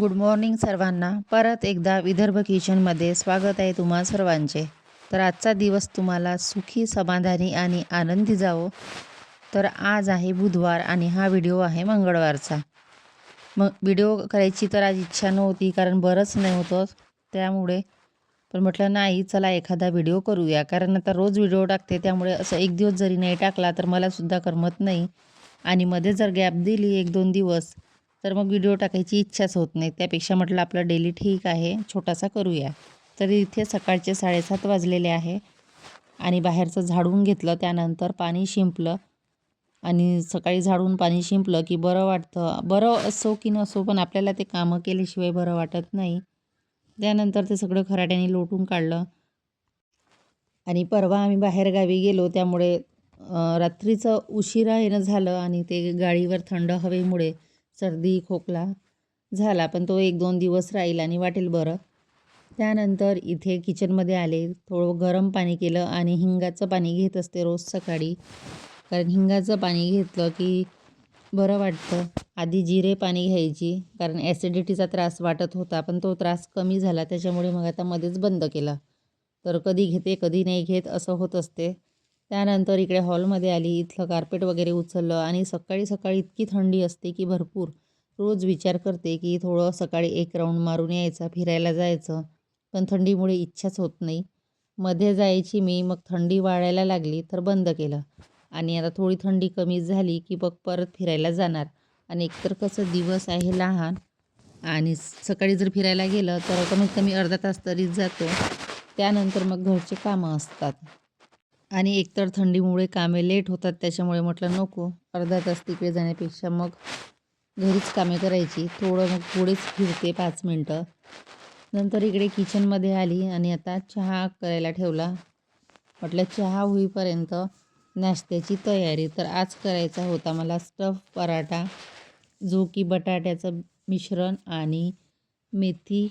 Good morning सर्वांना. परत एकदा विदर्भ किचनमध्ये स्वागत आहे तुम्हा सर्वांचे. तर आजचा दिवस तुम्हाला सुखी समाधानी आणि आनंदी जावो. तर आज आहे बुधवार आणि हा व्हिडिओ आहे मंगळवारचा. मग व्हिडिओ करायची तर आज इच्छा नव्हती कारण बरंच नाही होतं. त्यामुळे पण म्हटलं नाही चला एखादा व्हिडिओ करूया. कारण आता रोज व्हिडिओ टाकते त्यामुळे असं एक दिवस जरी नाही टाकला तर मलासुद्धा करमत नाही. आणि मध्ये जर गॅप दिली एक दोन दिवस तर मग व्हिडिओ टाकायची इच्छाच होत नाही. त्यापेक्षा म्हटलं आपलं डेली ठीक आहे छोटासा करूया. तर इथे सकाळचे साडेसात वाजलेले आहे आणि बाहेरचं झाडून घेतलं. त्यानंतर पाणी शिंपलं आणि सकाळी झाडून पाणी शिंपलं की बरं वाटतं. बरं असो की नसो पण आपल्याला ते कामं केल्याशिवाय बरं वाटत नाही. त्यानंतर ते सगळं खराट्याने लोटून काढलं. आणि परवा आम्ही बाहेरगावी गेलो. त्यामुळे रात्रीचं उशिरा येणं झालं आणि ते गाडीवर थंड हवेमुळे सर्दी खोकला झाला पण तो एक दोन दिवस राहील आणि वाटेल बरं. त्यानंतर इथे किचनमध्ये आले थोडं गरम पाणी केलं आणि हिंगाचं पाणी घेत असते रोज सकाळी. कारण हिंगाचं पाणी घेतलं की बरं वाटतं. आधी जिरे पाणी घ्यायची कारण ॲसिडिटीचा त्रास वाटत होता पण तो त्रास कमी झाला त्याच्यामुळे मग आता मध्येच बंद केला. तर कधी घेते कधी नाही घेत असं होत असते. त्यानंतर इकडे हॉलमध्ये आली इथलं कार्पेट वगैरे उचललं आणि सकाळी सकाळी इतकी थंडी असते की भरपूर. रोज विचार करते की थोडं सकाळी एक राऊंड मारून यायचा फिरायला जायचं पण थंडीमुळे इच्छाच होत नाही. मध्ये जायची मी मग थंडी वाढायला लागली तर बंद केलं. आणि आता थोडी थंडी कमी झाली की मग परत फिरायला जाणार. आणि एकतर कसं दिवस आहे लहान आणि सकाळी जर फिरायला गेलं तर कमीत कमी अर्धा तास तरी जातो. त्यानंतर मग घरचे कामं असतात. आणि एकतर थंडीमुळे कामे लेट होतात त्याच्यामुळे म्हटलं नको अर्धा तास तिकडे जाण्यापेक्षा मग घरीच कामे करायची. थोडं मग पुढेच फिरते पाच मिनटं. नंतर इकडे किचनमध्ये आली आणि आता चहा करायला ठेवला. म्हटलं चहा होईपर्यंत नाश्त्याची तयारी. तर आज करायचा होता मला स्टफ पराठा जो की बटाट्याचं मिश्रण आणि मेथी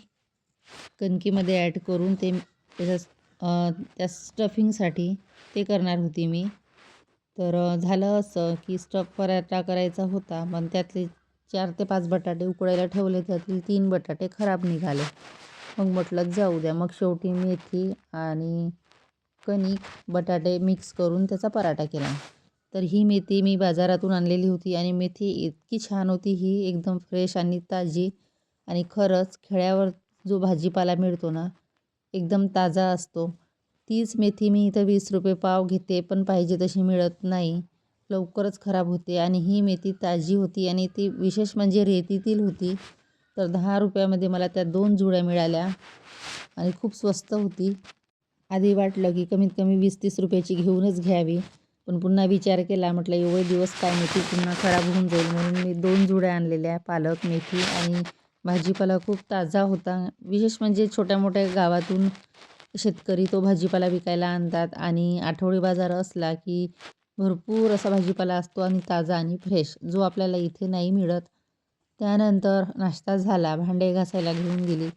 कणकीमध्ये ॲड करून ते त्याच्या त्या स्टफिंगसाठी ते करणार होती मी. तर झालं असं की स्टफ पराठा करायचा होता पण त्यातले चार ते पाच बटाटे उकडायला ठेवले त्यातील तीन बटाटे खराब निघाले. मग म्हटलं जाऊ द्या मग शेवटी मेथी आणि कणिक बटाटे मिक्स करून त्याचा पराठा केला. तर ही मेथी मी बाजारातून आणलेली होती आणि मेथी इतकी छान होती ही एकदम फ्रेश आणि ताजी आणि खरंच खेड्यावर जो भाजीपाला मिळतो ना एकदम ताजा असतो. तीच मेथी मी इथं वीस रुपये पाव घेते पण पाहिजे तशी मिळत नाही. लवकरच खराब होते आणि ही मेथी ताजी होती आणि ती विशेष म्हणजे रेतीतील होती. तर दहा रुपयामध्ये मला त्या दोन जुड्या मिळाल्या आणि खूप स्वस्त होती. आधी वाटलं की कमीत कमी वीस तीस रुपयाची घेऊनच घ्यावी पण पुन्हा विचार केला म्हटलं एवढे दिवस काय मेथी पुन्हा खराब होऊन जाईल? म्हणून मी दोन जुड्या आणलेल्या पालक मेथी आणि भाजीपाला खूप ताजा होता. विशेष म्हणजे छोट्या मोठ्या गावातून शेतकरी तो भाजीपाला विकायला आणतात आणि आठवडी बाजार असला की भरपूर असा भाजीपाला असतो आणि ताजा आणि फ्रेश जो आपल्याला इथे नाही मिळत. त्यानंतर नाश्ता झाला भांडे घासायला घेऊन गेली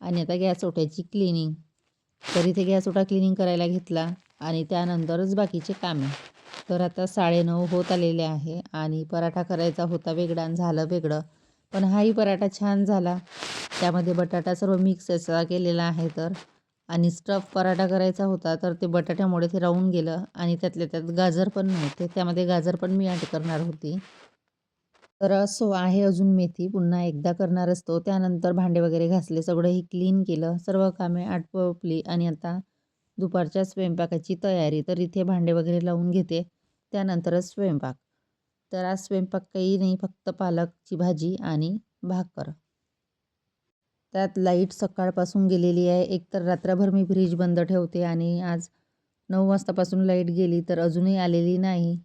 आणि आता गॅस ओट्याची क्लिनिंग तर इथे गॅस ओटा क्लिनिंग करायला घेतला आणि त्यानंतरच बाकीचे कामे. तर आता साडेनऊ होत आलेले आहे आणि पराठा करायचा होता वेगळा आणि झालं वेगळं. पण हाही पराठा छान झाला. त्यामध्ये बटाटा सर्व मिक्स असा केलेला आहे तर आणि स्टफ पराठा करायचा होता तर ते बटाट्यामुळे ते राहून गेलं आणि त्यातल्या त्यात गाजर पण नव्हते. त्यामध्ये गाजर पण मी ॲड करणार होती. तर असो आहे अजून मेथी. पुन्हा एकदा करणार असतो त्यानंतर भांडे वगैरे घासले सगळंही क्लीन केलं. सर्व कामे आटपली आणि आता दुपारच्या स्वयंपाकाची तयारी. तर इथे भांडे वगैरे लावून घेते. त्यानंतरच स्वयंपाक. तर आज स्वयंपाक काही नाही फक्त पालकची भाजी आणि भाकर. त्यात लाइट सकाळपासून गेलेली आहे. एकतर रात्रभर मी फ्रीज बंद ठेवते आणि आज नऊ वाजतापासून लाइट गेली तर अजूनही आलेली नाही.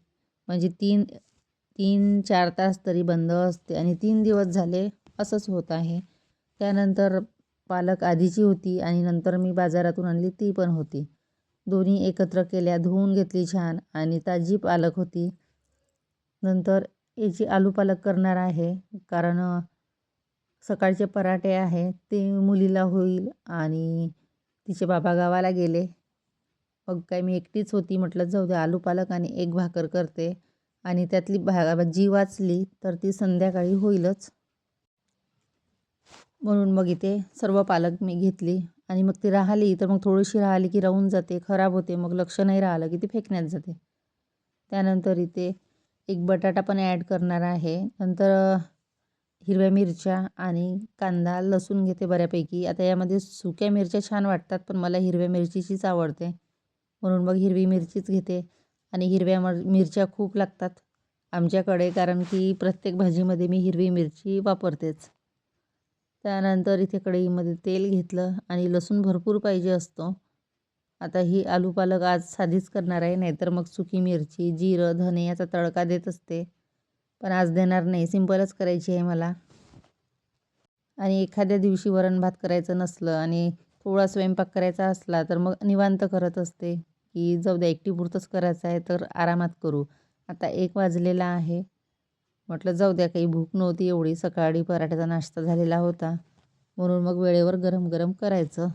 म्हणजे तीन तीन चार तास तरी बंद असते आणि तीन दिवस झाले असंच होत आहे. त्यानंतर पालक आधीची होती आणि नंतर मी बाजारातून आणली ती पण होती. दोन्ही एकत्र केल्या धुवून घेतली छान आणि ताजी पालक होती. नंतर याची आलू पालक करणार आहे. कारण सकाळचे पराठे आहे ते मुलीला होईल आणि तिचे बाबा गावाला गेले. मग काय मी एकटीच होती? म्हटलं. जाऊ दे आलू पालक आणि एक भाकर करते. आणि त्यातली भा भाजी वाचली तर ती संध्याकाळी होईलच. म्हणून मग इथे सर्व पालक मी घेतली. आणि मग ती राहिली. तर मग थोडीशी राहिली की राहून जाते. खराब होते. मग लक्ष नाही राहिलं की ती फेकण्यात जाते. त्यानंतर इथे एक बटाटा पण ॲड करणार आहे. नंतर हिरव्या मिरच्या आणि कांदा लसूण घेते बऱ्यापैकी. आता यामध्ये सुक्या मिरच्या छान वाटतात पण मला हिरव्या मिरचीचीच आवडते. म्हणून मग हिरवी मिरचीच घेते आणि हिरव्या मर मिरच्या खूप लागतात आमच्याकडे कारण की प्रत्येक भाजीमध्ये मी हिरवी मिरची वापरतेच. त्यानंतर इथे कढईमध्ये तेल घेतलं आणि लसूण भरपूर पाहिजे असतो. आता ही आलू पालक आज साधीच करणार आहे नाहीतर मग सुकी मिरची जिरं धने याचा तडका देत असते. पण आज देणार नाही. सिंपलच करायची आहे मला. आणि एखाद्या दिवशी वरण भात करायचं नसलं आणि थोडा स्वयंपाक करायचा असला तर मग निवांत करत असते की जाऊ द्या एकटीपुरतंच करायचं आहे तर आरामात करू. आता एक वाजलेला आहे. म्हटलं जाऊ द्या काही भूक नव्हती एवढी. सकाळी पराठ्याचा नाश्ता झालेला होता. म्हणून मग वेळेवर गरम गरम करायचं.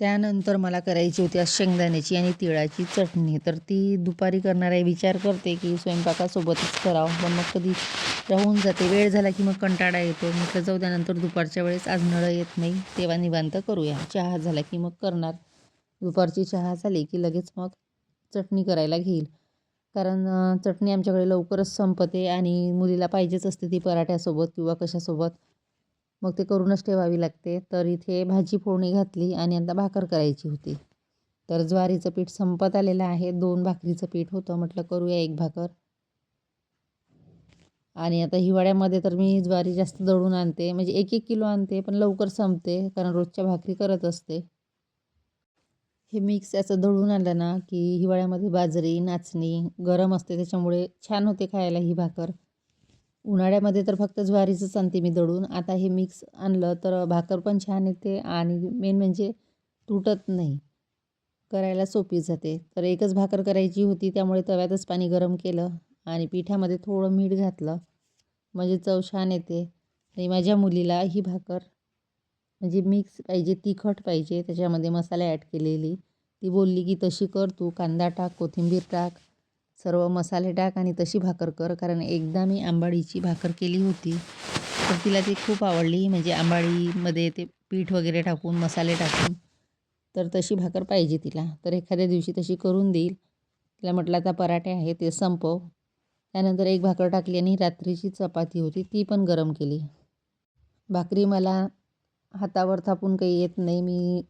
त्यानंतर मला करायची होती आज शेंगदाण्याची आणि तिळाची चटणी. तर ती दुपारी करणार आहे विचार करते की स्वयंपाकासोबतच करावं पण मग कधी राहून जाते. वेळ झाला की मग कंटाळा येतो. म्हटलं जाऊ त्यानंतर दुपारच्या वेळेस आज नळ येत नाही तेव्हा निवांत करूया. चहा झाला की मग करणार. दुपारची चहा झाली की लगेच मग चटणी करायला घेईल. कारण चटणी आमच्याकडे लवकरच संपते आणि मुलीला पाहिजेच असते ती पराठ्यासोबत किंवा कशासोबत. मग ते करूनच ठेवावी लागते. तर इथे भाजी फोडणी घातली आणि आता भाकर करायची होती. तर ज्वारीचं पीठ संपत आलेलं आहे. दोन भाकरीचं पीठ होतं. म्हटलं करूया एक भाकर. आणि आता हिवाळ्यामध्ये तर मी ज्वारी जास्त दळून आणते. म्हणजे एक एक किलो आणते पण लवकर संपते कारण रोजच्या भाकरी करत असते. हे मिक्स याचं दळून आणलं ना की हिवाळ्यामध्ये बाजरी नाचणी गरम असते. त्याच्यामुळे छान होते खायला ही भाकर. उन्हाळ्यामध्ये तर फक्त ज्वारीचंच आणते मी दळून. आता हे मिक्स आणलं तर भाकर पण छान येते आणि मेन म्हणजे तुटत नाही. करायला सोपी जाते. तर एकच भाकर करायची होती त्यामुळे तव्यातच पाणी गरम केलं आणि पिठामध्ये थोडं मीठ घातलं. म्हणजे चव छान येते. आणि माझ्या मुलीला ही भाकर म्हणजे मिक्स पाहिजे तिखट पाहिजे. त्याच्यामध्ये मसाले ॲड केलेली. ती बोलली की तशी कर तू कांदा टाक कोथिंबीर टाक. सर्व मसाले टाक आणि तशी भाकर कर. कारण एकदा मी आंबाडीची भाकर केली होती तर तिला ती खूप आवडली. म्हणजे आंबाडीमध्ये ते पीठ वगैरे टाकून मसाले टाकून तर तशी भाकर पाहिजे तिला. तर एखाद्या दिवशी तशी करून देईल. तिला म्हटलं आता पराठे आहे ते संपव. त्यानंतर एक भाकर टाकली आणि रात्रीची चपाती होती ती पण गरम केली. भाकरी मला हातावर थापून काही येत नाही. मी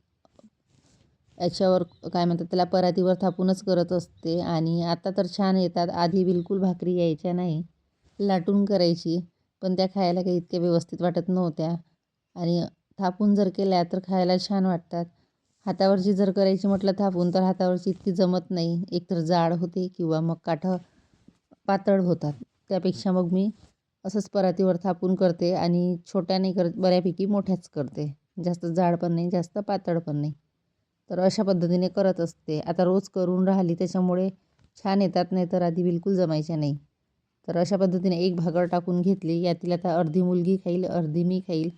याच्यावर काय म्हणतात त्याला परातीवर थापूनच करत असते. आणि आता तर छान येतात. आधी बिलकुल भाकरी यायच्या नाही. लाटून करायची. पण त्या खायला काही इतक्या व्यवस्थित वाटत नव्हत्या. आणि थापून जर केल्या तर खायला छान वाटतात. हातावरची जर करायची म्हटलं थापून तर हातावरची इतकी जमत नाही. एकतर जाड होते किंवा मग काठं पातळ होतात. त्यापेक्षा मग मी असंच परातीवर थापून करते. आणि छोट्या नाही करत बऱ्यापैकी मोठ्याच करते. जास्त जाड पण नाही जास्त पातळ पण नाही. तर अशा पद्धतीने करत असते. आता रोज करून राहिली त्याच्यामुळे छान येतात नाही तर आधी बिलकुल जमायच्या नाही. तर अशा पद्धतीने एक भाकर टाकून घेतली. यातील आता अर्धी मुलगी खाईल अर्धी मी खाईल.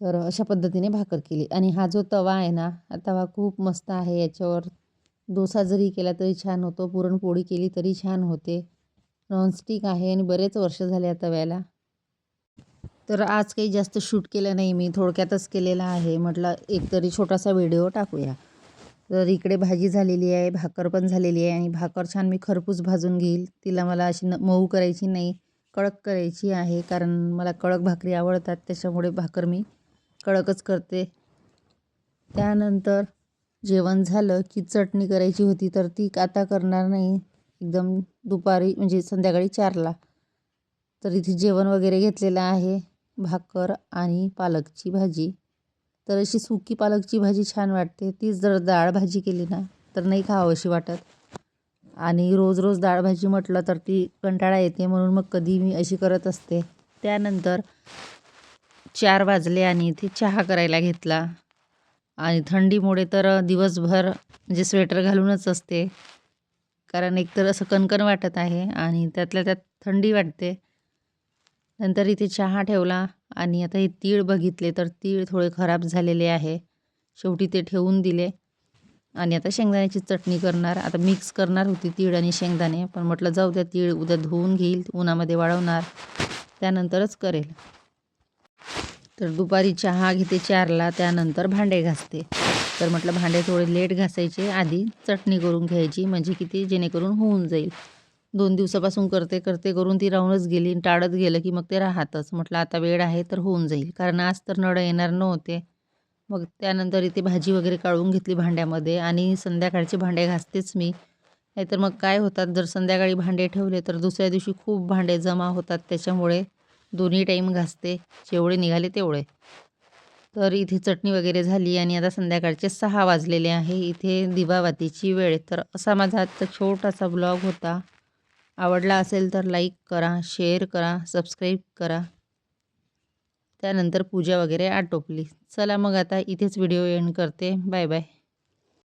तर अशा पद्धतीने भाकर केली. आणि हा जो तवा आहे ना हा तवा खूप मस्त आहे. याच्यावर डोसा जरी केला तरी छान होतो. पुरणपोळी केली तरी छान होते. नॉनस्टिक आहे आणि बरेच वर्ष झाले या तव्याला. तर आज काही जास्त शूट केलं नाही मी थोडक्यातच केलेला आहे. म्हटलं एक तरी छोटासा व्हिडिओ टाकूया. तर इकडे भाजी झालेली आहे भाकर पण झालेली आहे आणि भाकर छान मी खरपूस भाजून घेईल. तिला मला अशी न मऊ करायची नाही कडक करायची आहे कारण मला कडक भाकरी आवडतात. त्याच्यामुळे भाकर मी कडकच करते. त्यानंतर जेवण झालं की चटणी करायची होती तर ती आता करणार नाही. एकदम दुपारी म्हणजे संध्याकाळी चारला. तर इथे जेवण वगैरे घेतलेलं आहे. भाकर आणि पालकची भाजी. तर अशी सुकी पालकची भाजी छान वाटते. तीच जर डाळ भाजी केली ना तर नाही खावंशी वाटत. आणि रोज रोज डाळ भाजी म्हटलं तर ती कंटाळा येते म्हणून मग कधी मी अशी करत असते. त्यानंतर चार वाजले आणि इथे चहा करायला घेतला. आणि थंडीमुळे तर दिवसभर म्हणजे स्वेटर घालूनच असते. कारण एकतर असं कणकण वाटत आहे आणि त्यातल्या त्यात थंडी वाटते. नंतर इथे चहा ठेवला आणि आता हे तीळ बघितले तर तीळ थोडे खराब झालेले आहे. शेवटी ते ठेवून दिले. आणि आता शेंगदाण्याची चटणी करणार. आता मिक्स करणार होती तीळ आणि शेंगदाणे पण म्हटलं जाऊ द्या तीळ उद्या धुवून घेईल उन्हामध्ये वाळवणार. त्यानंतरच करेल. तर दुपारी चहा घेते चारला त्यानंतर भांडे घासते. तर म्हटलं भांडे थोडे लेट घासायचे आधी चटणी करून घ्यायची म्हणजे किती जेणेकरून होऊन जाईल. दोन दिवसापासून करते करते करून ती राहूनच गेली आणि टाळत गेलं की मग ते राहतच. म्हटलं आता वेळ आहे तर होऊन जाईल कारण आज तर नळ येणार नव्हते. मग त्यानंतर इथे भाजी वगैरे काढून घेतली भांड्यामध्ये आणि संध्याकाळचे भांडे घासतेच मी. नाहीतर मग काय होतात जर संध्याकाळी भांडे ठेवले तर दुसऱ्या दिवशी खूप भांडे जमा होतात त्याच्यामुळे दोन्ही टाईम घासते जेवढे निघाले तेवढे. तर इथे चटणी वगैरे झाली आणि आता संध्याकाळचे सहा वाजलेले आहे. इथे दिवावातीची वेळ तर असा माझा आजचा छोटासा ब्लॉग होता. आवडला असेल तर लाईक करा शेअर करा सबस्क्राईब करा. त्यानंतर पूजा वगैरे आटोपली. चला मग आता इथेच व्हिडिओ एंड करते. Bye bye